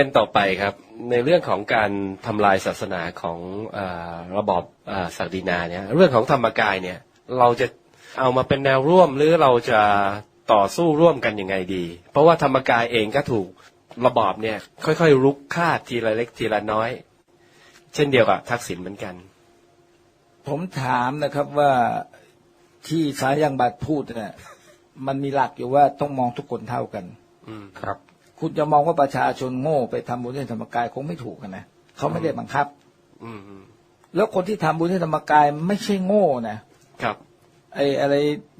เป็นต่อไปครับ ในเรื่องของการทำลายศาสนาของเออระบอบเออศักดินาเนี่ยเรื่องของธรรมกายเนี่ยเราจะเอามาเป็นแนวร่วมหรือเราจะต่อสู้ร่วมกันยังไงดี เพราะว่าธรรมกายเองก็ถูกระบอบเนี่ย ค่อยๆรุกคาดทีละเล็กทีละน้อย เช่นเดียวกับทักษิณเหมือนกัน ผมถามนะครับว่าที่สายังบัตรพูดเนี่ยมันมีหลักอยู่ว่าต้องมองทุกคนเท่ากัน อืมครับ คุณจะมองว่าประชาชนโง่ไปทำบุญที่ธรรมกายคงไม่ถูกกันนะเขาไม่ได้บังคับ อืมอืมแล้วคนที่ทำบุญที่ธรรมกายไม่ใช่โง่นะครับ ไอ้อะไร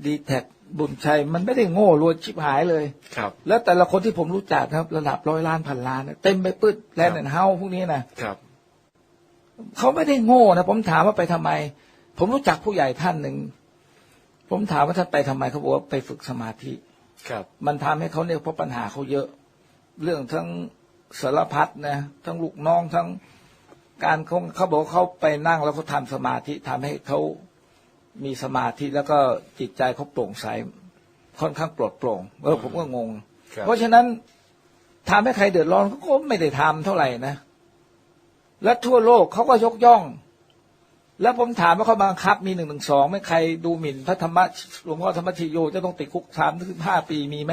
ดีแท็กบุญชัยมันไม่ได้โง่รวยชิบหายเลยครับ แล้วแต่ละคนที่ผมรู้จักครับ ระดับร้อยล้านพันล้านเนี่ยเต็มไปปื้ดแลนด์แอนด์เฮาพวกนี้นะครับเขาไม่ได้โง่นะผมถามว่าไปทำไม ผมรู้จักผู้ใหญ่ท่านหนึ่งผมถามว่าท่านไปทำไมเขาบอกว่าไปฝึกสมาธิครับ มันทำให้เขาเนี่ยเพราะปัญหาเขาเยอะ เรื่องทั้งสารพัดนะทั้งลูกน้องทั้งการเขาเขาบอกว่าเขาไปนั่งแล้วเขาทำสมาธิทำให้เขามีสมาธิแล้วก็จิตใจเขาโปร่งใสค่อนข้างปลดโปร่งเออผมก็งงครับเพราะฉะนั้นทำให้ใครเดือดร้อนเขาก็ไม่ได้ทำเท่าไหร่นะ และทั่วโลกเขาก็ยกย่อง แล้วผมถามว่าเขาบังคับมีหนึ่งหนึ่งสองไม่ใครดูหมิ่นพระธรรมะหลวงพ่อธรรมชโยจะต้องติดคุกสามถึงห้าปีมีไหม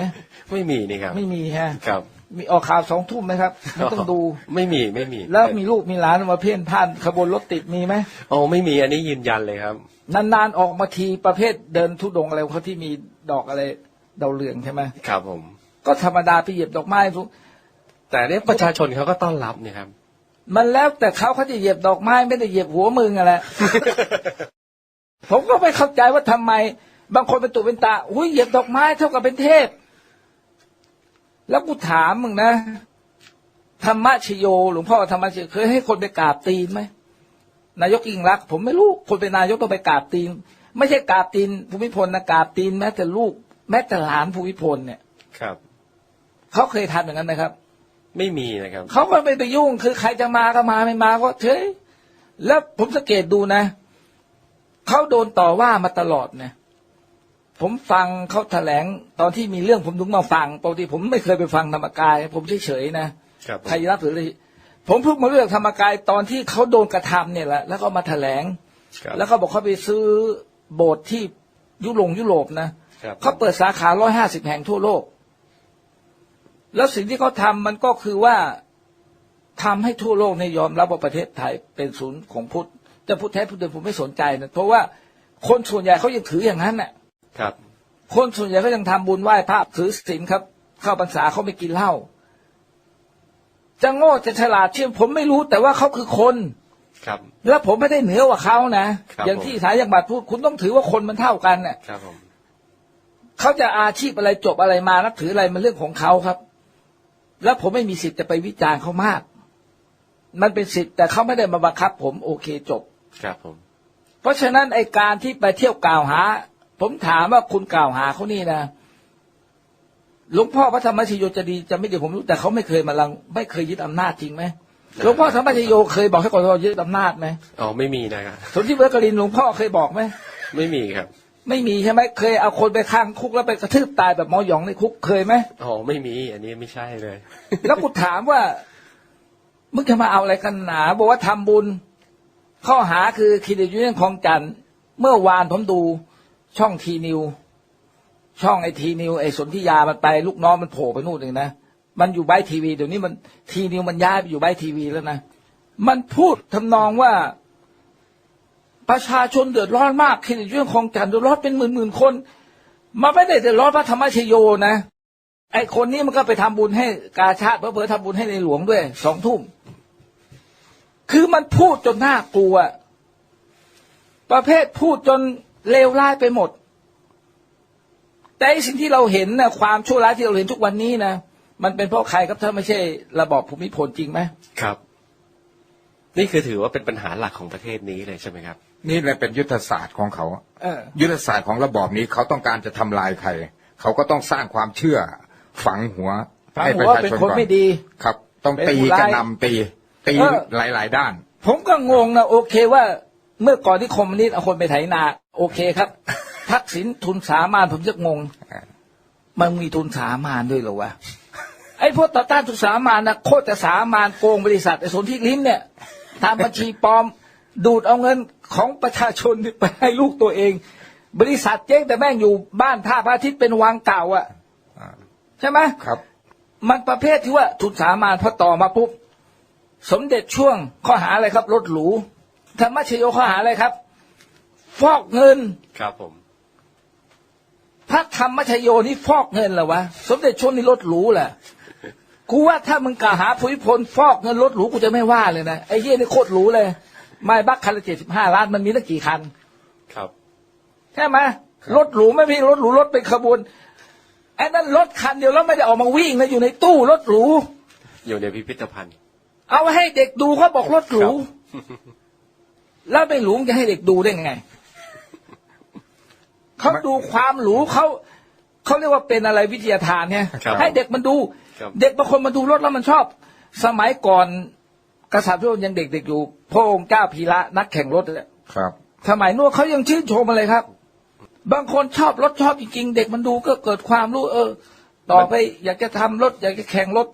ไม่มีนี่ครับ ไม่มีฮะครับ มีออกข่าวสองทุ่มไหมครับไม่ต้องดูไม่มีไม่มี แล้วมีลูกมีหลานมาเพี้ยนพ่านขบวนรถติดมีไหมโอ้ไม่มีอันนี้ยืนยันเลยครับ นานๆออกมาทีประเภทเดินทุดงค์อะไรเขาที่มีดอกอะไรดาวเรืองใช่ไหมครับผม ก็ธรรมดาไปเหยียบดอกไม้ทุกแต่เนี่ยประชาชนเขาก็ต้อนรับเนี่ยครับ มันแล้วแต่เขาเขาจะเหยียบดอกไม้ไม่ได้เหยียบหัวมึงอะไรผมก็ไม่เข้าใจว่าทำไม บางคนเป็นตุเป็นตาอุ้ยเหยียบดอกไม้เท่ากับเป็นเทพ แล้วกูถามมึงนะธรรมชโยหลวงพ่อธรรมชโยเคยให้คนไปกราบตีนไหมนายกอิงรักษณ์ผมไม่รู้คนเป็นนายกต้องไปกราบตีน ไม่ใช่กราบตีนภูมิพลนะกราบตีนแม้แต่ลูก แม้แต่หลานภูมิพลเนี่ยครับเขาเคยทำอย่างนั้นนะครับ ไม่มีนะครับเขาก็ไม่ไปยุ่งคือใครจะมาก็มาไม่มาก็เฉยแล้วผมสังเกตดูนะเขาโดนต่อว่ามาตลอดนะ ผมฟังเขาแถลงตอนที่มีเรื่องผมถึงมาฟังปกติผมไม่เคยไปฟังธรรมกาย ผมเฉยๆนะครับผมใครรับหรืออะไรผมเพิ่งมาเลือกธรรมกายตอนที่เขาโดนกระทำเนี่ยแหละแล้วก็มาแถลงครับแล้วเขาบอกเขาไปซื้อโบสถ์ที่ยุโรปยุโรปนะครับเขาเปิดสาขาร้อยห้าสิบแห่งทั่วโลก แล้วสิ่งที่เขาทำมันก็คือว่าทำให้ทั่วโลกเนี่ยยอมรับว่าประเทศไทยเป็นศูนย์ของพุทธแต่พุทธแท้พุทธเดิมผมไม่สนใจนะเพราะว่าคนส่วนใหญ่เขายังถืออย่างนั้นน่ะ ครับ คนส่วนใหญ่เขายังทำบุญไหว้พระถือศีลครับ เข้าพรรษาเขาไม่กินเหล้าจะโง่จะฉลาดเชื่อผมไม่รู้แต่ว่าเขาคือคนครับ แล้วผมไม่ได้เหนือกว่าเขานะครับอย่างที่สายยังบัตรพูดคุณต้องถือว่าคนมันเท่ากันน่ะครับผมเขาจะอาชีพอะไรจบอะไรมานับถืออะไรมันเรื่องของเขาครับ แล้วผมไม่มีสิทธิ์จะไปวิจารณ์เขามาก มันเป็นสิทธิ์แต่เขาไม่ได้มาบังคับ ผมโอเคจบ ครับผม เพราะฉะนั้นไอการที่ไปเที่ยวกล่าวหา ผมถามว่าคุณกล่าวหาเขานี่นะหลวงพ่อพระธรรมชโยจะดีจะไม่ดีผมรู้แต่เขาไม่เคยมาลัง ไม่เคยยึดอำนาจจริงไหมหลวงพ่อธรรมชโยเคยบอกให้กทยึดอำนาจไหมอ๋อไม่มีนะครับสนธิเวชกรินทร์หลวงพ่อเคยบอกไหมไม่มีครับ ไม่มีใช่ไหมเคยเอาคนไปข้างคุกแล้วไปกระทืบตายแบบหมอหยองในคุกเคยไหมอ๋อไม่มี อันนี้ไม่ใช่เลย แล้วกูถามว่ามึงจะมาเอาอะไรกันหนา บอกว่าทำบุญ ข้อหาคือคิดยูเนียนคลองจันทร์เมื่อวานผมดู ช่องทีนิว ช่องไอทีนิวไอสนธิยามันไปลูกน้องมันโผล่ไปนู่นเองนะมันอยู่ไบทีวีเดี๋ยวนี้มันทีนิวมันย้ายไปอยู่ไบทีวีแล้วนะมันพูดทำนองว่า ประชาชนเดือดร้อนมากคิดเนียนคลองจันทร์เดือดร้อนเป็นหมื่นหมื่นคนมันไม่ได้เดือดร้อนพระธรรมชโยนะไอคนนี้มันก็ไปทำบุญให้กาชาติเพื่อทำบุญให้ในหลวงด้วยสองทุ่ม คือมันพูดจนน่ากลัว ประเภทพูดจน เลวร้ายไปหมด แต่ไอ้สิ่งที่เราเห็นนะความชั่วร้ายที่เราเห็นทุกวันนี้นะมันเป็นเพราะใครครับถ้าไม่ใช่ระบอบภูมิพลจริงไหมครับ นี่คือถือว่าเป็นปัญหาหลักของประเทศนี้เลยใช่ไหมครับ นี่แหละเป็นยุทธศาสตร์ของเขาเออยุทธศาสตร์ของระบอบนี้เขาต้องการจะทำลายใคร เขาก็ต้องสร้างความเชื่อฝังหัวฟังให้หัประวว่าชาเป็นชนคนก่อนไม่ดีครับ ต้องเป็นตีผู้กร้ายระหนำตีตีเออหลายๆด้าน ผมก็งงนะโอเคว่าเมื่อก่อนที่คอมมิวนิสต์เอาคนไปไถนา โอเคครับ ทักษิณทุนสามานผมจะงง มันมีทุนสามานด้วยเหรอวะไอ้พวกต่อต้านทุกสามานนะโคตรจะสามานโกงบริษัทไอ้สนที่ลิ้มเนี่ยทำบัญชีปลอม ดูดเอาเงินของประชาชนไปให้ลูกตัวเอง บริษัทเจ๊งแต่แม่งอยู่บ้านท่าพระอาทิตย์เป็นวังเก่าอะอ่าใช่ไหมครับ มันประเภทที่ว่าทุนสามานพอต่อมาปุ๊บสมเด็จช่วงข้อหาอะไรครับรถหรูธรรมชโยข้อหาอะไรครับ ฟอกเงิน ครับผม พระธรรมชโยนี่ฟอกเงินเหรอวะ สมเด็จช่วงนี้รถหรูแหละกูว่าถ้ามึงกล่าวหาภูมิพลฟอกเงินรถหรูกูจะไม่ว่าเลยนะไอ้เหี้ยนี่โคตรหรูเลยไม่บักคันละเจ็ดสิบห้าล้านมันมีตั้งกี่คัน ครับใช่ไหมรถหรูไม่มีรถหรูรถเป็นขบวนไอ้นั่นรถคันเดียวแล้วไม่ได้ออกมาวิ่งนะอยู่ในตู้รถหรู อยู่ในพิพิธภัณฑ์ เอาให้เด็กดูเขาบอกรถหรูครับแล้วไม่หรูจะให้เด็กดูได้ไง เขาดูความหรูเขาเขาเรียกว่าเป็นอะไรวิทยาทานเนี่ยครับให้เด็กมันดู ครับเด็กบางคนมาดูรถแล้วมันชอบ สมัยก่อนกษัตริย์พระองค์ยังเด็กๆอยู่ พระองค์เจ้าพีระนักแข่งรถเนี่ยครับ สมัยนู้นเขายังชื่นชมมาเลยครับ บางคนชอบรถชอบจริงๆเด็กมันดูก็เกิดความรู้ เออ ต่อไปอยากจะทำรถ อยากจะแข่งรถ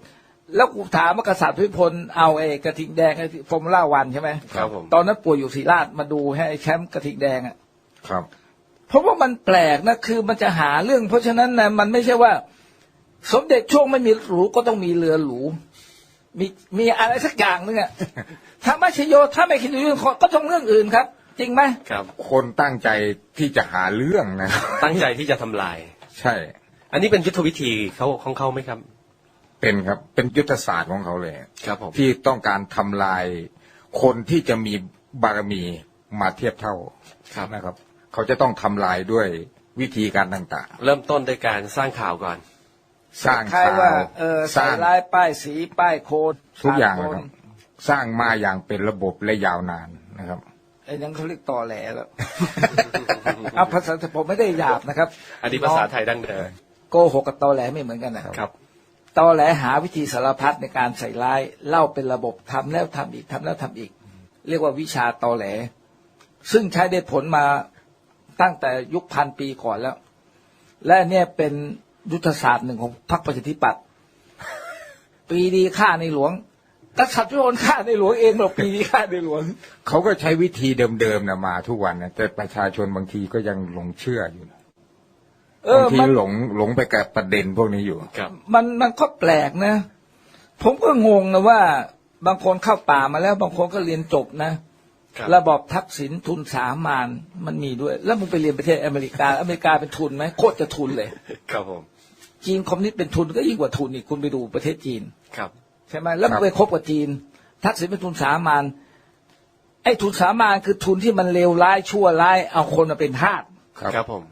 แล้วกูถามว่ากษัตริย์พิพลเอาไอ้กระทิงแดงไอ้ฟอร์มูล่าวันใช่ไหมครับผม ตอนนั้นป่วยอยู่ศรีราชมาดูให้ไอ้แชมป์กระทิงแดงอะครับ เพราะว่ามันแปลกนะคือมันจะหาเรื่อง เพราะฉะนั้นนะมันไม่ใช่ว่า สมเด็จช่วงไม่มีหรูก็ต้องมีเรือหรู มีมีอะไรสักอย่างนึงอะถ้าไม่ชโยถ้าไม่คิดเรื่องก็ต้องเรื่องอื่นครับ จริงไหมครับ คนตั้งใจที่จะหาเรื่องนะตั้งใจที่จะทำลาย ใช่ อันนี้เป็นยุทธวิธีเขาของเขาไหมครับ เป็นครับ เป็นยุทธศาสตร์ของเขาเลยครับผมที่ต้องการทำลายคนที่จะมีบารมีมาเทียบเท่าครับนะครับ เขาจะต้องทำลายด้วยวิธีการต่างเริ่มต้นด้วยการสร้างข่าวก่อนๆสร้างใครข่าว่าวเออสใส่ร้างลายป้ายสีป้ายโค้ดทุกอย่างโคนะครับสร้างมาอย่างเป็นระบบและยาวนานนะครับไอ้นั่นเขาเรียกตอแหลแล้วเอาภาษาผมไม่ได้หยาบนะครับ อันนี้ภาษาไทยดั้งเดิมโกหกกับตอแหลไม่เหมือนกันนะครับครับตอแหลหาวิธีสารพัดในการใส่ร้ายเล่าเป็นระบบทำแล้วทำอีกทำแล้วทำอีก เรียกว่าวิชาตอแหล ซึ่งใช้ได้ผลมา ตั้งแต่ยุคพันปีก่อนแล้ว และเนี่ยเป็นยุทธศาสตร์หนึ่งของพรรคประชาธิปัตย์ปีดีฆ่าในหลวงกษัตริย์ทุกคนฆ่าในหลวงเองหรอกปีดีฆ่าในหลวง เขาก็ใช้วิธีเดิมๆนะมาทุกวันนะแต่ประชาชนบางทีก็ยังหลงเชื่ออยู่นะเอบางอทีมันหลงหลงไปกับประเด็นพวกนี้อยู่ครับ มันมันก็แปลกนะ ผมก็งงนะว่า บางคนเข้าป่ามาแล้ว บางคนก็เรียนจบนะค รับระบอบทักษิณทุนสามานมันมีด้วย แล้วมึงไปเรียนประเทศอเมริกา อเมริกาเป็นทุนไหมโคตรจะทุนเลย ครับผมจีนคอมมิวนิสต์เป็นทุนก็ยิ่งกว่าทุนอีกคุณไปดูประเทศจีนครับ ใช่ไหมแล้วมึงไปคบกับจีน ทักษิณเป็นทุนสามานไอ้ทุนสามานคือทุนที่มันเลวร้ายชั่วร้ายเอาคนมาเป็นทาสครับครับผม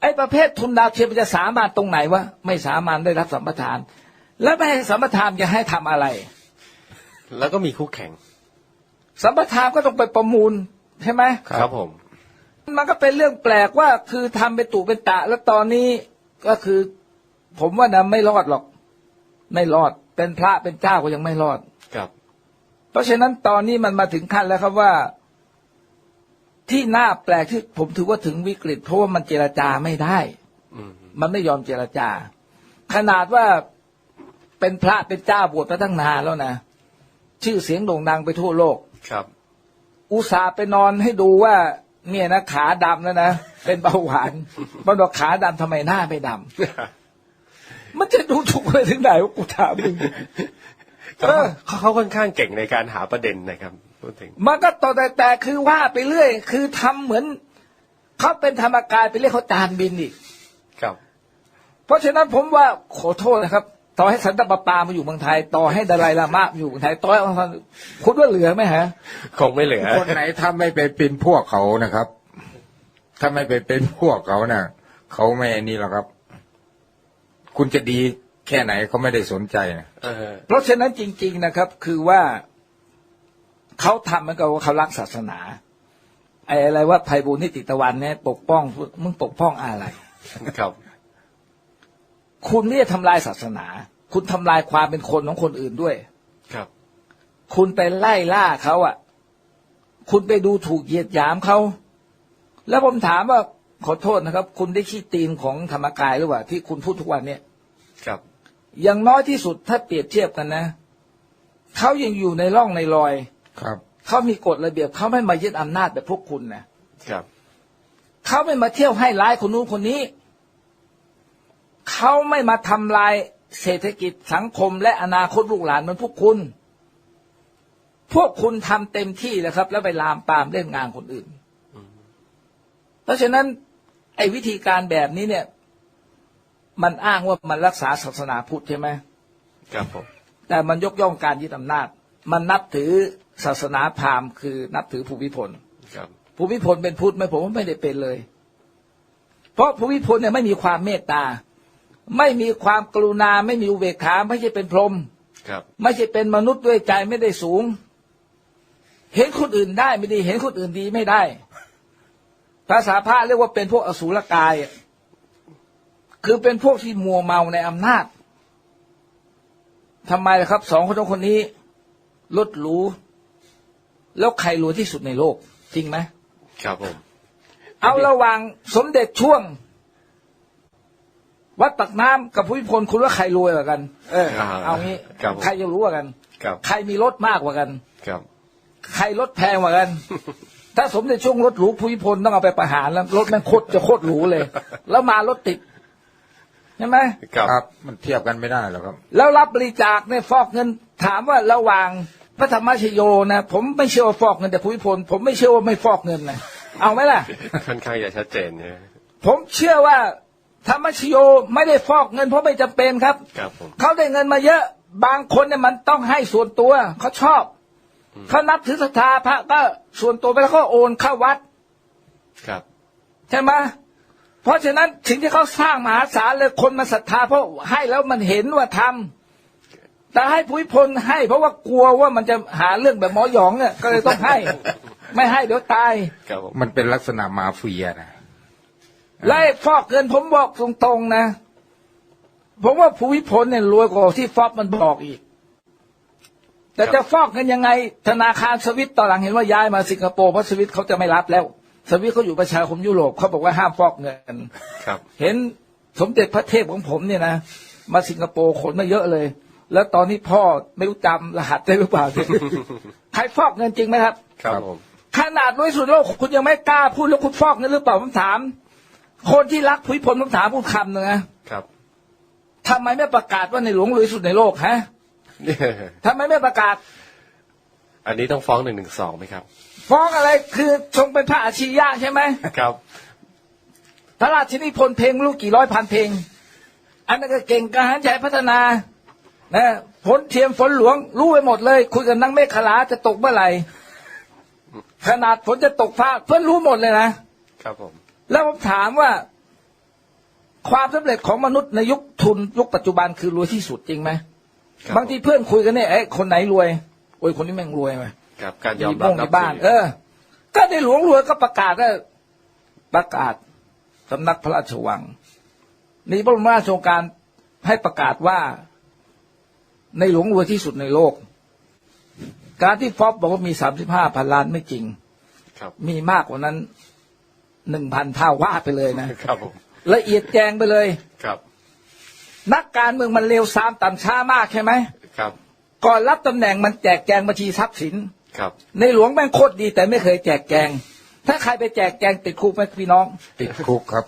ไอ้ประเภททุนดาวเทียมมันจะสามารถตรงไหนวะไม่สามารถได้รับสัมปทาน แล้วไม่ให้สัมปทานจะให้ทำอะไร แล้วก็มีคู่แข่ง สัมปทานก็ต้องไปประมูลใช่ไหมครับผม มันก็เป็นเรื่องแปลกว่าคือทำเป็นตุเป็นตะ แล้วตอนนี้ก็คือ ผมว่านะไม่รอดหรอก ไม่รอด เป็นพระเป็นเจ้าก็ยังไม่รอดครับ เพราะฉะนั้นตอนนี้มันมาถึงขั้นแล้วครับว่า ที่น่าแปลกที่ผมถือว่าถึงวิกฤตเพราะว่ามันเจรจาไม่ได้อืมมันไม่ยอมเจรจา ขนาดว่าเป็นพระเป็นเจ้าบวชมาตั้งนานแล้วนะชื่อเสียงโด่งดังไปทั่วโลก ครับ อุตส่าห์ไปนอนให้ดูว่า เนี่ยนะขาดำแล้วนะเป็นเบาหวานมันบอกขาดำทำไมหน้าไม่ดำมันจะดูถูกไปถึงไหนวะกูถามมึงเออเขาเขาค่อนข้างเก่งในการหาประเด็นนะครับพูดถึงมันก็ต่อแต่แต่คือว่าไปเรื่อย คือทำเหมือนเขาเป็นธรรมกายไปเรียกเขาจานบินอีกครับ เพราะฉะนั้นผมว่าขอโทษนะครับ ต่อให้สันตะปาปามาอยู่เมืองไทย ต่อให้ดาไลลามะมาอยู่เมืองไทยต่อให้องค์ท่านคุณว่าเหลือไหมฮะ คงไม่เหลือ คนไหนถ้าไม่ไปเป็นพวกเขานะครับ ถ้าไม่ไปเป็นพวกเขาน่ะเขาไม่อันนี้หรอกครับ คุณจะดีแค่ไหนเขาไม่ได้สนใจนะเออ เพราะฉะนั้นจริง ๆนะครับ คือว่าเขาทำเหมันก็ว่าเขารักศาสนาไอ้อะไรว่าภัยบุญนิติตะวันเนี่ยปกป้องมึงปกป้องอะไร ครับ คุณไม่ได้ทำลายศาสนา คุณทำลายความเป็นคนของคนอื่นด้วย ครับ คุณไปไล่ล่าเขาอะ คุณไปดูถูกเหยียดหยามเขา แล้วผมถามว่าขอโทษนะครับ คุณได้ขี้ตีนของธรรมกายหรือเปล่าที่คุณพูดทุกวันเนี่ยครับอย่างน้อยที่สุดถ้าเปรียบเทียบกันนะเขายังอยู่ในร่องในรอย ครับเขามีกฎระเบียบเขาไม่มายึดอำนาจแบบพวกคุณนะครับเขาไม่มาเที่ยวให้ร้ายคนนู้นคนนี้ เขาไม่มาทำลายเศรษฐกิจสังคมและอนาคตลูกหลานเหมือนพวกคุณ พวกคุณทำเต็มที่แล้วครับ แล้วไปลามปามเล่นงานคนอื่น เพราะฉะนั้น ไอ้วิธีการแบบนี้เนี่ย มันอ้างว่ามันรักษาศาสนาพุทธใช่ไหมครับผมแต่มันยกย่องการยึดอำนาจ มันนับถือศาสนาพราหมณ์คือนับถือภูมิพลครับภูมิพลเป็นพุทธไหมผมว่าไม่ได้เป็นเลย เพราะภูมิพลเนี่ยไม่มีความเมตตา ไม่มีความกรุณาไม่มีอุเบกขาไม่ใช่เป็นพรหมครับ ไม่ใช่เป็นมนุษย์ด้วยใจไม่ได้สูง เห็นคนอื่นได้ไม่ดี เห็นคนอื่นดีไม่ได้ ภาษาพระเรียกว่าเป็นพวกอสูรกายอะคือเป็นพวกที่มัวเมาในอำนาจทำไมล่ะครับสองคนสองคนนี้ลดหรูแล้วใครรวยที่สุดในโลก จริงไหมครับผม เอาระหว่างสมเด็จช่วง วัดตักน้ำกับภูมิพลคุณว่าใครรวยกว่ากัน เออ เอางี้ครับผมใครจะรู้กว่ากันครับ ใครมีรถมากกว่ากัน ครับใครรถแพงกว่ากัน ถ้าสมเด็จช่วงรถหรูภูมิพลต้องเอาไปประหารแล้วรถแม่งโคตรจะโคตรหรูเลย แล้วมารถติดใช่ไหมครับครับ มันเทียบกันไม่ได้หรอกครับ แล้วรับบริจาคเนี่ยฟอกเงินถามว่าระหว่างพระธรรมชโยนะ ผมไม่เชื่อว่าฟอกเงินแต่ภูมิพล ผมไม่เชื่อว่าไม่ฟอกเงินนะเอาไหมล่ะค่อนข้างจะชัดเจนนะผมเชื่อว่า ธรรมชโยไม่ได้ฟอกเงินเพราะไม่จำเป็นครับ ครับผม เขาได้เงินมาเยอะบางคนเนี่ยมันต้องให้ส่วนตัวเขาชอบเขานับถือศรัทธาพระก็ส่วนตัวไปแล้วก็โอนเข้าวัด ครับ ใช่ไหมเพราะฉะนั้นสิ่งที่เขาสร้างมหาศาลเลยคนมาศรัทธา เพราะให้แล้วมันเห็นว่าทำแต่ให้ภูมิพลให้ เพราะว่ากลัวว่ามันจะหาเรื่องแบบหมอหยองเนี่ยก็เลยต้องให้ ไม่ให้เดี๋ยวตายครับผมมันเป็นลักษณะมาเฟียนะ ไล่ฟอกเงินผมบอกตรงๆนะ ผมว่าภูมิพลเนี่ยรวยกว่าที่ฟอกมันบอกอีก แต่จะฟอกเงินยังไง ธนาคารสวิตตอนหลังเห็นว่าย้ายมาสิงคโปร์เพราะสวิตเขาจะไม่รับแล้ว สวิตเขาอยู่ประชาคมยุโรปเขาบอกว่าห้ามฟอกเงินครับ เห็นสมเด็จพระเทพของผมเนี่ยนะมาสิงคโปร์ขนมาเยอะเลย แล้วตอนนี้พ่อไม่รู้จำรหัสได้หรือเปล่าใครฟอกเงินจริงไหมครับ ครับผมขนาดรวยสุดโลกคุณยังไม่กล้าพูดแล้วคุณฟอกเงินหรือเปล่าผมถาม คนที่รักภูมิพลผมถามพูดคำหนึ่งนะครับทำไมไม่ประกาศว่าในหลวงรวยสุดในโลกฮะทำไมไม่ประกาศ อันนี้ต้องฟ้องหนึ่งหนึ่งสองไหมครับ ฟ้องอะไรคือทรงเป็นพระอาชียะใช่ไหมครับ พระราชนิพนธ์เพลงไม่รู้กี่ร้อยพันเพลง อันนั้นก็เก่งกาหารใจพัฒนานะฝนเทียมฝนหลวง รู้ไปหมดเลย คุยกับนางเมฆขลาจะตกเมื่อไหร่ขนาดฝนจะตกฟ้าเพื่อนรู้หมดเลยนะครับผม แล้วผมถามว่า ความสำเร็จของมนุษย์ในยุคทุนยุคปัจจุบันคือรวยที่สุดจริงไหมครับบางทีเพื่อนคุยกันเนี่ยไอ้ยคนไหนรวยโอ้ยคนนี้แม่งรวยไหมครับการยอมมีรับบ้งนัในบบ้านถือเออ ก็ในหลวงรวยก็ประกาศว่าประกาศสำนักพระราชวังนี่พระบรมราชโองการให้ประกาศว่าในหลวงรวยที่สุดในโลก การที่ฟอบบอกว่ามีสามสิบห้าพันล้านไม่จริงครับมีมากกว่านั้น หนึ่งพันเท่าว่าไปเลยนะครับผมละเอียดแจงไปเลยครับ นักการเมืองมันเร็วซ้ำต่ำช้ามากใช่ไหมครับ ก่อนรับตำแหน่งมันแจกแจงบัญชีทรัพย์สินครับ ในหลวงแม่งโคตรดี แต่ไม่เคยแจกแจง ถ้าใครไปแจกแจงติดคุกไหมพี่น้อง ติดคุกครับ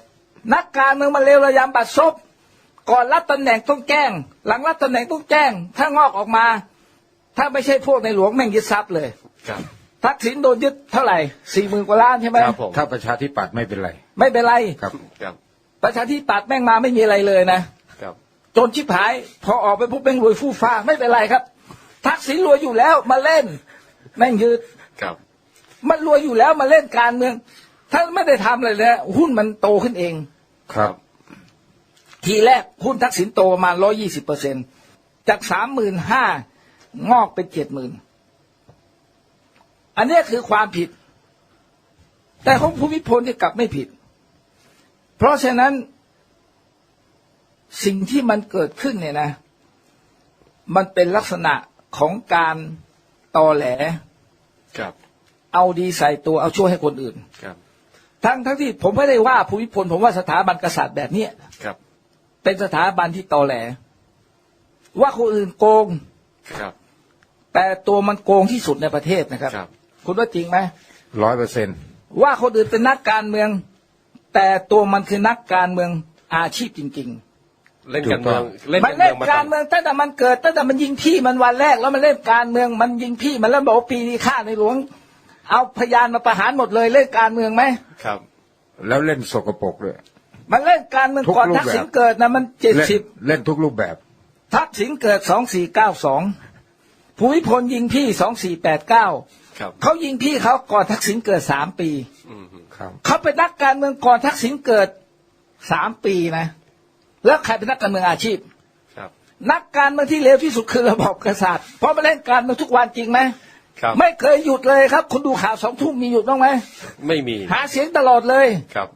นักการเมืองมันเร็วระยำบัตรซบก่อนรับตำแหน่งต้องแจ้ง หลังรับตำแหน่งต้องแจ้ง ถ้างอกออกมา ถ้าไม่ใช่พวกในหลวงแม่งยึดทรัพย์เลยครับ ทักษิณโดนยึดเท่าไหร่สี่หมื่นกว่าล้านใช่ไหมครับผมถ้าประชาธิปัตย์ไม่เป็นไร ไม่เป็นไรครับครับ ประชาธิปัตย์แม่งมาไม่มีอะไรเลยนะครับจนชิบหาย พอออกไปปุ๊บแม่งรวยฟู่ฟ้าไม่เป็นไรครับ ทักษิณรวยอยู่แล้วมาเล่น แม่งยืดครับ มันรวยอยู่แล้วมาเล่นการเมือง ถ้าไม่ได้ทำอะไรเลยนะหุ้นมันโตขึ้นเองครับ ทีแรกหุ้นทักษิณโตประมาณร้อยี่สิบเปอร์เซ็นจากสามหมื่นห้างอกเป็นเจ็ดหมื่น อันเนี้ยคือความผิด แต่ของภูมิพลที่กลับไม่ผิด เพราะฉะนั้น สิ่งที่มันเกิดขึ้นเนี่ยนะ มันเป็นลักษณะของการตอแหลครับเอาดีใส่ตัวเอาช่วยให้คนอื่น ครับ ทั้งทั้งที่ผมไม่ได้ว่าภูมิพล ผมว่าสถาบันกษัตริย์แบบเนี้ยครับ เป็นสถาบันที่ตอแหล ว่าคนอื่นโกงครับ แต่ตัวมันโกงที่สุดในประเทศนะครับครับ คุณว่าจริงไหมร้อยเปอร์เซ็นต์ว่าคนอื่นเป็นนักการเมือง แต่ตัวมันคือนักการเมืองอาชีพจริงเล่นการเมืองๆเล่นมักานรเมืเล่องนมาการตั้งเมืองตั้งแต่มันเกิดตั้งแต่มันยิงพี่มันวันแรกแล้วมันเล่นการเมืองมันยิงพี่มันแล้วบอกว่าปีนี้ฆ่าในหลวง เอาพยานมาประหารหมดเลยเล่นการเมืองไหมครับ แล้วเล่นสกปรกด้วย มันเล่นการเมืองทุกก่อนรูปทักษิณแบบ เกิดนะมันเจ็ดเล่นสิบเล่นทุกรูปแบบ ทักษิณเกิดสองสี่เก้าสองภูมิพลยิงพี่สองสี่แปดเก้าครับ เขายิงพี่เขาก่อนทักษิณเกิดสามปีอืมครับเขาเป็นนักการเมืองก่อนทักษิณเกิดสามปีนะ แล้วใครเป็นนักการเมืองอาชีพครับนักการเมืองที่เลวที่สุดคือระบอบกษัตริย์เพราะมาเล่นการเมืองทุกวันจริงไหมครับไม่เคยหยุดเลยครับ คุณดูข่าวสองทุ่มมีหยุดบ้างไหมไม่มี หาเสียงตลอดเลยครับ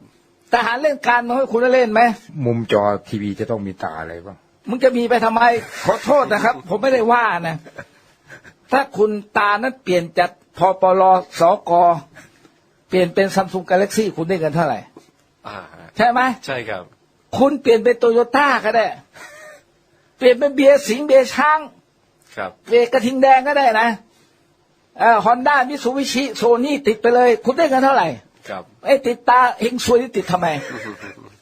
ทหารเล่นการเมืองให้คุณเล่นไหมมุมจอทีวีจะต้องมีตาอะไรบ้างมึงจะมีไปทำไมขอโทษนะครับ ผมไม่ได้ว่านะ ถ้าคุณตานั้นเปลี่ยนจาก พปลสกเปลี่ยนเป็นซัมซุงกาแล็กซี่คุณได้เงินเท่าไหร่อ่าใช่ไหมใช่ครับ คุณเปลี่ยนเป็นโตโยต้าก็ได้ เปลี่ยนเป็นเบียร์สิงห์เบียร์ช้าง ครับ เบียร์กระทิงแดงก็ได้นะเอ่อฮอนด้ามิซูบิชิโซนี่ติดไปเลย คุณได้เงินเท่าไหร่ครับไอ้ติดตาเฮงซวยนี่ติดทำไม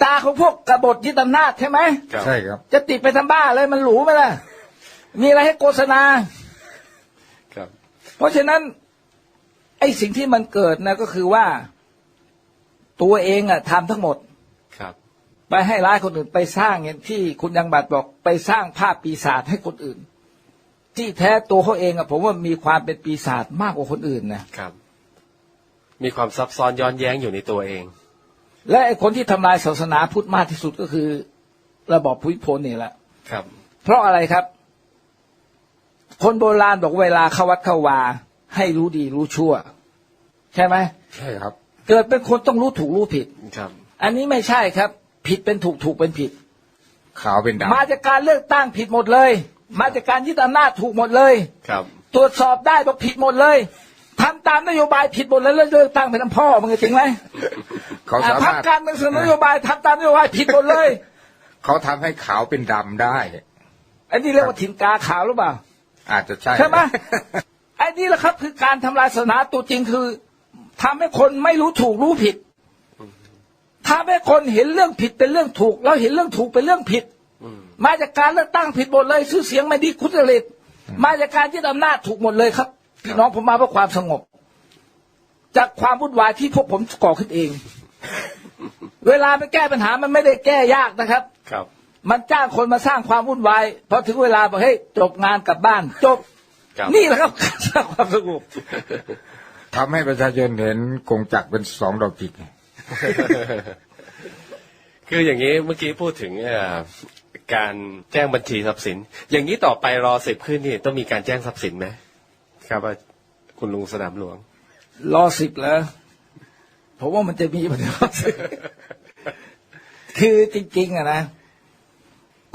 ตาของพวกกบฏยึดอำนาจใช่ไหมครับใช่ครับ จะติดไปทำบ้าเลยมันหรูไหมล่ะ มีอะไรให้โฆษณา ครับ เพราะฉะนั้นไอ้สิ่งที่มันเกิดนะก็คือว่า ตัวเองอะทำทั้งหมดครับ ไปให้ร้ายคนอื่นไปสร้างอย่างที่คุณยังบัตรบอกไปสร้างภาพปีศาจให้คนอื่น ที่แท้ตัวเขาเองอะผมว่ามีความเป็นปีศาจมากกว่าคนอื่นนะครับ มีความซับซ้อนย้อนแย้งอยู่ในตัวเอง และไอ้คนที่ทำลายศาสนาพุทธมากที่สุดก็คือ ระบอบพุทธพลนี่แหละครับ เพราะอะไรครับ คนโบราณบอกเวลาเข้าวัดเข้าวา ให้รู้ดีรู้ชั่ว ใช่ไหมใช่ครับ เกิดเป็นคนต้องรู้ถูกรู้ผิดครับ อันนี้ไม่ใช่ครับ ผิดเป็นถูกถูกเป็นผิด ขาวเป็นดำมาจากการเลือกตั้งผิดหมดเลย มาจากการยึดอำนาจถูกหมดเลยครับ ตรวจสอบได้บอกผิดหมดเลยทำตามนโยบายผิดหมดเลยแล้วเลือกตั้งเป็นพ่อมึงจริงไหมเขาอะสาพรรคมารถการเมืองเสนอนโยบายทำตามนโยบายผิดหมดเลย เขาทำให้ขาวเป็นดำได้อันนี้เรียกว่าถิ่นกาขาวหรือเปล่าอาจจะใช่ใช่ไหมไอ้นี่แหละครับ คือการทำลายศาสนาตัวจริงคือทำให้คนไม่รู้ถูกรู้ผิดทำให้คนเห็นเรื่องผิดเป็นเรื่องถูก แล้วเห็นเรื่องถูกเป็นเรื่องผิดอืมมาจากการเลือกตั้งผิดหมดเลยชื่อเสียงไม่ดีคุจริตมาจากการยึดอำนาจถูกหมดเลยครับพี่น้องผมมาเพื่อความสงบ จากความวุ่นวายที่พวกผมก่อขึ้นเอง เวลาไปแก้ปัญหามันไม่ได้แก้ยากนะครับ ครับ มันจ้างคนมาสร้างความวุ่นวายพอถึงเวลาบอกเฮ้ยจบงานกลับบ้าน จบครับ นี่แหละครับการสร้างความสงบทำให้ประชาชนเห็นกงจักรเป็นสองดอกจิกคืออย่างนี้เมื่อกี้พูดถึงเอ่อการแจ้งบัญชีทรัพย์สิน อย่างนี้ต่อไปรอสิบขึ้นนี่ต้องมีการแจ้งทรัพย์สินไหมครับว่าคุณลุงสนามหลวง รอสิบแล้วผมว่ามันจะมีปัญหาคือจริงๆอะนะ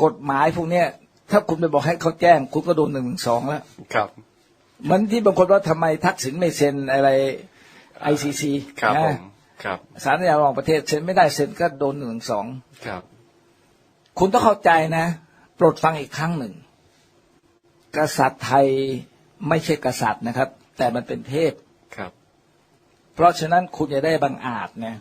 กฎหมายพวกเนี้ย ถ้าคุณไปบอกให้เขาแจ้ง คุณก็โดนหนึ่งสองแล้ว ครับเหมันที่บางคนว่าทำไมทักษิณไม่เซ็นอะไรไอซีซีครับผมครับสารนิยามระหว่างประเทศเซ็นไม่ได้เซ็นก็โดนหนึ่งสองครับ คุณต้องเข้าใจนะโปรดฟังอีกครั้งหนึ่ง กษัตริย์ไทยไม่ใช่กษัตริย์นะครับ แต่มันเป็นเทพครับ เพราะฉะนั้นคุณอย่าได้บังอาจนะ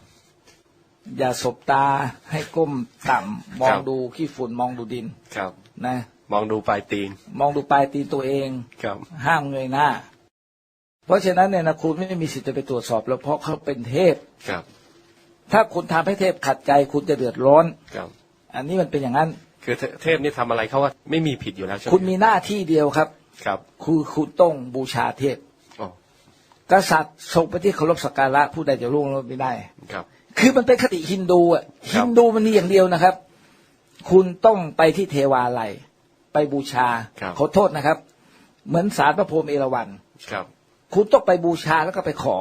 อย่าสบตาให้ก้มต่ำมองดูขี้ฝุ่นมองดูดินครับ นะ มองดูปลายตีน มองดูปลายตีนตัวเองครับ ห้ามเงยหน้า เพราะฉะนั้นเนี่ยนะคุณไม่มีสิทธิ์จะไปตรวจสอบแล้วเพราะเขาเป็นเทพครับ ถ้าคุณทำให้เทพขัดใจคุณจะเดือดร้อนครับ อันนี้มันเป็นอย่างนั้น คือเทเทพนี่ทำอะไรเขาว่าไม่มีผิดอยู่แล้วใช่ไหมคุณมีหน้าที่เดียวครับครับคือคุณต้องบูชาเทพอ๋อกษัตริย์ทรงไปที่เคารพสักการะผู้ใดจะล่วงล้ำไม่ได้ครับ คือมันเป็นคติฮินดูอะครัฮิบนดูมันมีอย่างเดียวนะครับ คุณต้องไปที่เทวาลัย ไปบูชาครับ ขอโทษนะครับ เหมือนสารพระพรหมเอราวัณครับ คุณต้องไปบูชาแล้วก็ไปขอ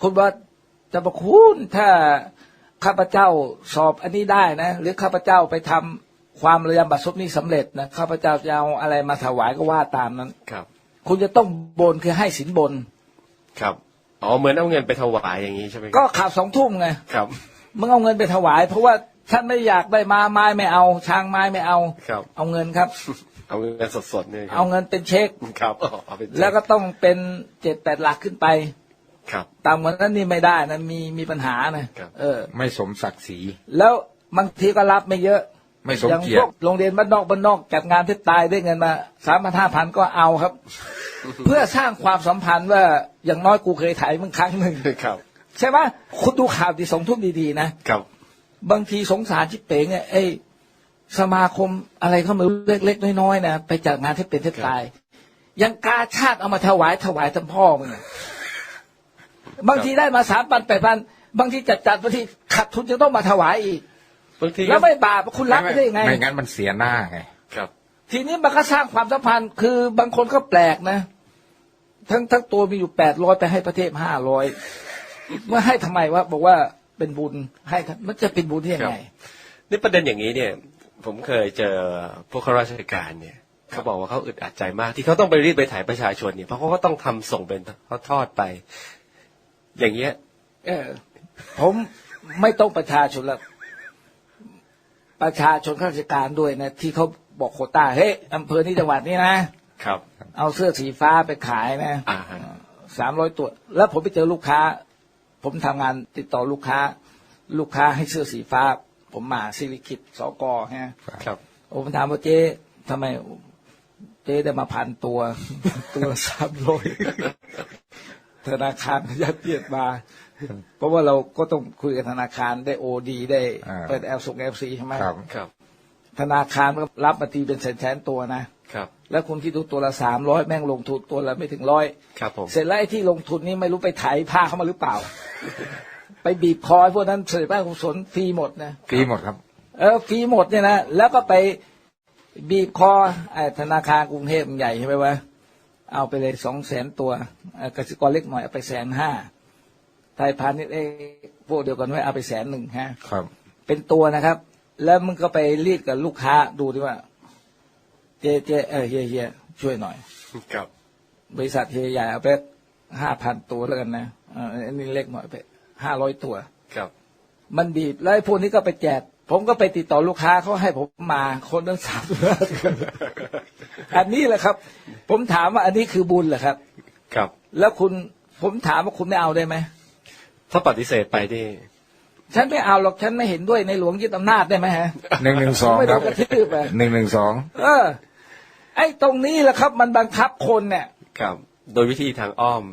คุณว่าจะบอกคุณถ้าข้าพเจ้าสอบอันนี้ได้นะ หรือข้าพเจ้าไปทำความระยำบัตรซบนี้สำเร็จนะข้าพเจ้าจะเอาอะไรมาถวายก็ว่าตามนั้น ครับ คุณจะต้องบนคือให้สินบน ครับ อ๋อ เหมือนเอาเงินไปถวายอย่างนี้ใช่ไหมครับก็ข่าวสองทุ่มไง ครับ มึงเอาเงินไปถวาย เพราะว่าท่านไม่อยากได้มาไม้ไม่เอาช้างไม้ไม่เอา ครับ เอาเงินครับ เอาเงินสดๆเนี่ยครัเอาเงินเป็นเช็ค ครับอ๋อเอาเป็นแล้วก็ต้องเป็นเจ็ดแปดหลักขึ้นไป ครับ ต่ำกว่านั้นนี่ไม่ได้นะมีมีปัญหานะครับ เออ ไม่สมศักดิ์ศรีแล้วบางทีก็รับไม่เยอะไม่สมอย่างเกียพรวติกโรงเรียนบ้านนอกบ้านนอกจัดงานที่ตายได้เงินมาสามพันห้าพันก็เอาครับ เพื่อสร้างความสัมพันธ์ว่าอย่างน้อยกูเคยถ่ายมึงครั้งหนึ่งครับ ใช่ไหมคุณดูข่าวที่สองทุ่มดีๆนะครับ บางทีสงสารชิบเป๋งเนี่ยไอ้สมาคมอะไรเขาไม่รู้เล็กๆน้อยๆนะไปจัดงานที่เป็นที่ตาย ยังกาชาติเอามาถวายถวายท่านพ่อมึงอะบางทีได้มาสามพันแปดพันบางทีจัดจัดบางทีขาดทุนจะต้องมาถวายอีกบางทีแล้วไม่บาปคุณรับไม่ได้ยังไงไม่งั้นมันเสียหน้าไงครับ ทีนี้มันก็สร้างความสัมพันธ์ คือบางคนก็แปลกนะ ทั้งทั้งตัวมีอยู่แปดร้อยไปให้ประเทศห้าร้อยเมื่อให้ทำไมวะบอกว่า เป็นบุญให้ทำมันจะเป็นบุญได้ยังไงนี่ประเด็นอย่างนี้เนี่ย ผมเคยเจอพวกข้าราชการเนี่ยเขาบอกว่าเขาอึดอัดใจมากที่เขาต้องไปรีดไปถ่ายประชาชนเนี่ยเพราะเขาก็ต้องทำส่งเป็นทอดๆไป อย่างเงี้ย เออ ผมไม่ต้องประชาชนแล้วประชาชนข้าราชการด้วยนะที่เขาบอกโควต้าเฮ้ยอำเภอนี้จังหวัดนี้นะครับ เอาเสื้อสีฟ้าไปขายนะอ่าฮะสามร้อยตัว แล้วผมไปเจอลูกค้า ผมทำงานติดต่อลูกค้า ลูกค้าให้เสื้อสีฟ้า ผมมาซิลิคิดสกฮะครับผมถามว่าเจ๊ทำไมเจ๊ได้มาพันตัว ตัวสามร้อยธนาคารยัดเยียดมา เพราะว่าเราก็ต้องคุยกับธนาคารได้โอดีได้อ่าเปิดแอลส่งแอลซีใช่ไหมครับครับ ธนาคารก็รับมาตีเป็นแสนๆตัวนะ ครับ แล้วคุณคิดดูตัวละสามร้อยแม่งลงทุนตัวละไม่ถึงร้อยครับผมเสร็จแล้วไอ้ที่ลงทุนนี่ไม่รู้ไปไถผ้าเข้ามาหรือเปล่า ไปบีบคอไอ้พวกนั้นเสร็จบ้านกุศลฟรีหมดนะฟรีหมดครับ เออฟรีหมดเนี่ยนะแล้วก็ไปบีบคอไอ้ธนาคารกรุงเทพมันใหญ่ใช่ไหมวะเอาไปเลยสองแสนตัวเอ่อกสิกรเล็กหน่อยเอาไปแสนห้าไทยพาณิชย์เอ้พวกเดียวกันไว้เอาไปแสนหนึ่งฮะครับ เป็นตัวนะครับ แล้วมึงก็ไปรีดกับลูกค้าดูดิว่า เจเจเออเฮียเฮียช่วยหน่อย ครับ บริษัทเฮียใหญ่เอาไปห้าพันตัวแล้วกันนะเอ่ออันนี้เล็กหน่อยไปห้าร้อยตัว ครับ มันบีบแล้วไอ้พวกนี้ก็ไปแจก ผมก็ไปติดต่อลูกค้าเขาให้ผมมาคนตั้งสามสิบห้าอันนี้แหละครับ ผมถามว่าอันนี้คือบุญเหรอครับ ครับ แล้วคุณผมถามว่าคุณไม่เอาได้ไหมถ้าปฏิเสธไปนี่ฉันไม่เอาหรอกฉันไม่เห็นด้วยในหลวงยึดอำนาจได้ไหมฮะหนึ่งหนึ่งสองไม่คโดรับนกระทืบอะหนึ่งหนึ่งสองเออไอ้ตรงนี้แหละครับ มันบังคับคนเนี่ย ครับ โดยวิธีทางอ้อม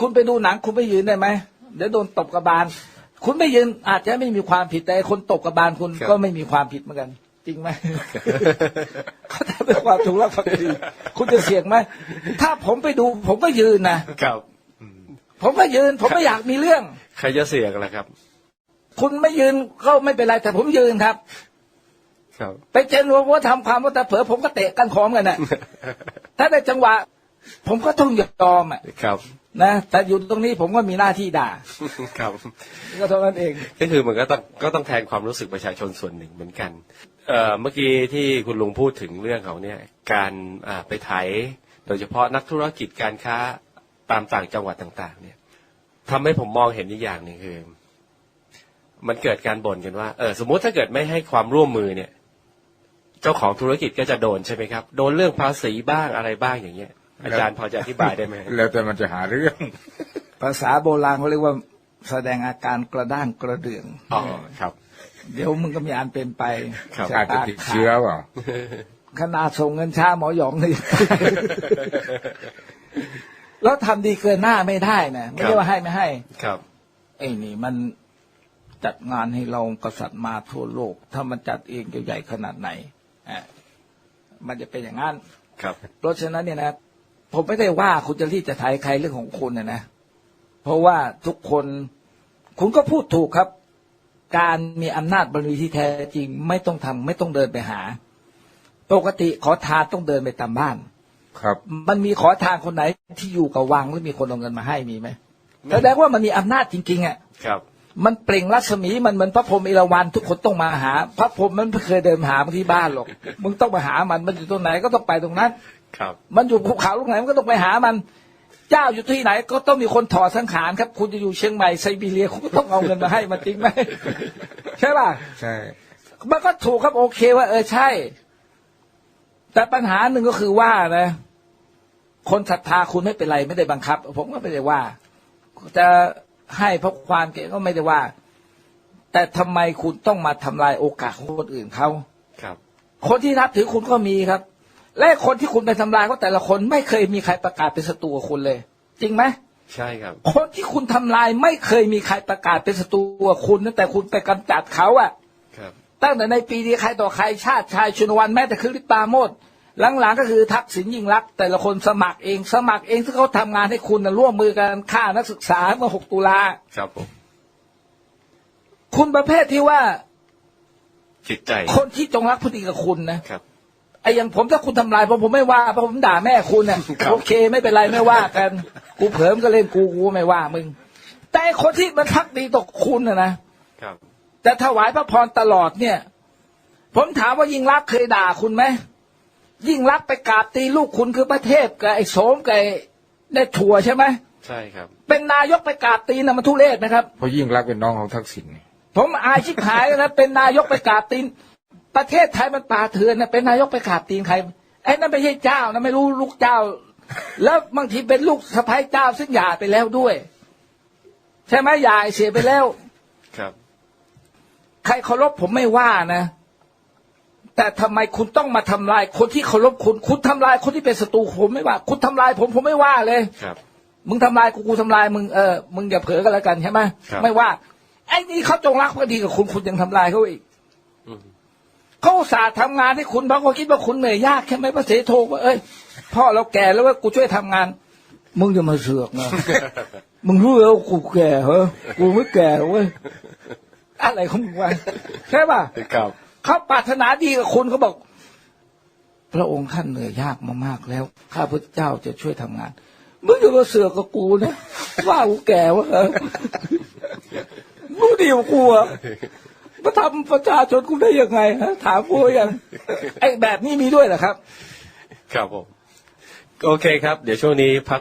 คุณไปดูหนังคุณไปยืนได้ไหมเดี๋ยวโดนตบกระบาล คุณไม่ยืนอาจจะไม่มีความผิดแต่ไอ้คนตบกระบาลคุณครับ ก็ไม่มีความผิดเหมือนกัน จริงไหม เขาทำด้วยความถูกแล้วครับดีคุณจะเสี่ยงไหมถ้าผมไปดู ผมก็ยืนนะครับ ผมก็ยืน ผมไม่อยากมีเรื่อง ใครจะเสี่ยงล่ะครับ คุณไม่ยืนก็ไม่เป็นไรแต่ผมยืนครับครับ ไปเจนรวมว่าทำความว่าแต่เผลอผมก็เตะกันขอมกันน่ะ ถ้าในจังหวะ ผมก็ต้องยอมอะครับนะแต่อยู่ตรงนี้ผมก็มีหน้าที่ด่า ครับก็เท่านั้นเองก็คือมันก็ต้องก็ต้องแทนความรู้สึกประชาชนส่วนหนึ่งเหมือนกันเอ่อเมื่อกี้ที่คุณลุงพูดถึงเรื่องของเนี่ย การอ่าไปไถโดยเฉพาะนักธุรกิจการค้าตามต่างจังหวัดต่าง ๆ เนี่ยทำให้ผมมองเห็นอีกอย่างหนึ่งคือ มันเกิดการบ่นกันว่าเออสมมุติถ้าเกิดไม่ให้ความร่วมมือเนี่ย เจ้าของธุรกิจก็จะโดนใช่ไหมครับ โดนเรื่องภาษีบ้างอะไรบ้างอย่างเงี้ย อาจารย์พอจะอธิบายได้ไหมแล้วแต่มันจะหาเรื่อง ภาษาโบราณเขาเรียกว่าแสดงอาการกระด้างกระเดื่องอ๋อครับ เดี๋ยวมึงก็มีอันเป็นไปครับชอาจจะตติดเชื้อเปล่าขนาดส่งเงินช้าหมอหยองนี่แล้วทำดีเกินหน้าไม่ได้นะไม่ครัใช่บว่าให้ไม่ให้ ครับไอ้นี่มันจัดงานให้เรากษัตริย์มาทั่วโลก ถ้ามันจัดเองจะใหญ่ขนาดไหนอะ มันจะเป็นอย่างนั้นครับ เพราะฉะนั้นเนี่ยนะผมไม่ได้ว่าคุณจะรีดจะไถใครเรื่องของคุณนะนะเพราะว่าทุกคนคุณก็พูดถูกครับ การมีอำนาจบารมีที่แท้จริงไม่ต้องทำไม่ต้องเดินไปหา ปกติขอทานต้องเดินไปตามบ้าน ครับ มันมีขอทานคนไหนที่อยู่กับวังแล้วมีคนเอาเงินมาให้มีไหมแสดงว่ามันมีอำนาจจริงๆอะครับ มันเปล่งรัศมีมันเหมือนพระพรหมเอราวัณทุกคนต้องมาหา พระพรหมมันไม่เคยเดินมาหามาที่บ้านหรอกมึงต้องมาหามันมันอยู่ตรงไหนก็ต้องไปตรงนั้นครับ มันอยู่ภูเขาลูกไหนมันก็ต้องไปหามัน เจ้าอยู่ที่ไหน ก็ต้องมีคนถอดสังขารครับ คุณจะอยู่เชียงใหม่ไซบีเรียคุณก็ต้องเอาเงินมาให้มันจริงไหมใช่ป่ะใช่มันก็ถูกครับโอเคว่า เออใช่ แต่ปัญหาหนึ่งก็คือว่านะ คนศรัทธาคุณไม่เป็นไรไม่ได้บังคับ ผมก็ไม่ได้ว่าจะ ให้เพราะความเก่งก็ไม่ได้ว่า แต่ทำไมคุณต้องมาทำลายโอกาสของคนอื่นเขาครับ คนที่นับถือคุณก็มีครับ และคนที่คุณไปทำลายก็แต่ละคนไม่เคยมีใครประกาศเป็นศัตรูกับคุณเลย จริงไหมใช่ครับ คนที่คุณทำลายไม่เคยมีใครประกาศเป็นศัตรูกับคุณนะแต่คุณไปกำจัดเขาอะครับ ตั้งแต่ในปีนี้ใครต่อใครชาติชายชุนวันแม้แต่คือลิปตาโมด หลังๆก็คือทักษิณยิ่งรักษณ์แต่ละคนสมัครเอง สมัครเองที่เขาทำงานให้คุณนะร่วมมือกันฆ่านักศึกษาเมื่อ 6 ตุลาครับผมคุณประเภทที่ว่าจิตใจ คนที่จงรักภักดีกับคุณนะครับไอ้อย่างผมถ้าคุณทำลายผมผมไม่ว่าเพราะผมด่าแม่คุณน่ะครับโอเค ไม่เป็นไรไม่ว่ากัน กูเผลอมนก็เล่นกูกูไม่ว่ามึง แต่ไอ้คนที่มันพักดีต่อคุณน่ะนะครับจะถวายพระพรตลอดเนี่ย ผมถามว่ายิ่งรักษณ์เคยด่าคุณไหม ยิ่งรักษณ์ไปกราบตีลูกคุณคือประเทศกับไอ้โสมกับไอ้ได้ชัวใช่ไหมใช่ครับ เป็นนายกไปกราบตีนะมันทุเรศไหมครับ เพราะยิ่งรักษณ์เป็นน้องของทักษิณนี่ผมอายชิบหายแล้วนะเป็นนายกไปกราบตีน ประเทศไทยมันป่าเถื่อนนะเป็นนายกไปกราบตีนใครไอ้นั่นไม่ใช่เจ้านะไม่รู้ลูกเจ้า แล้วบางทีเป็นลูกสะพ้ายเจ้าซึ่งหย่าไปแล้วด้วย ใช่ไหมหย่าเสียไปแล้ว ครับ ใครเคารพผมไม่ว่านะ แต่ทำไมคุณต้องมาทำลายคนที่เคารพคุณ คุณทำลายคนที่เป็นศัตรูผมไม่ว่า คุณทำลายผมผมไม่ว่าเลยครับ มึงทำลายกูกูทำลายมึงเออมึงอย่าเผลอกันแล้วกันใช่ไหมครับไม่ว่าไอ้นี่เขาจงรักภักดีกับคุณคุณยังทำลายเขาอีกอืมเขาอุตส่าห์ทำงานให้คุณเพราะเขาคิดว่าคุณเหนื่อยยากใช่ไหมพระเสโทว่าเอ้ยพ่อเราแก่แล้วว่ากูช่วยทำงาน มึงจะมาเสือกนะมึงรู้แล้วากูแก่เหรอกูไม่แก่เว้ยอะไรของมึงวะใช่ป่ะครับ เขาปรารถนาดีกับคุณเขาบอก พระองค์ท่านเหนื่อยยากมามากแล้ว ข้าพเจ้าจะช่วยทำงานมึงจะมาเสือกับกูนะว่ากูแก่วะเออมึงดีกว่ากูอะมาทำประชาชนกูได้ยังไงฮะถามกูยังไอ้แบบนี้มีด้วยเหรอครับ ครับผม โอเคครับ เดี๋ยวช่วงนี้พัก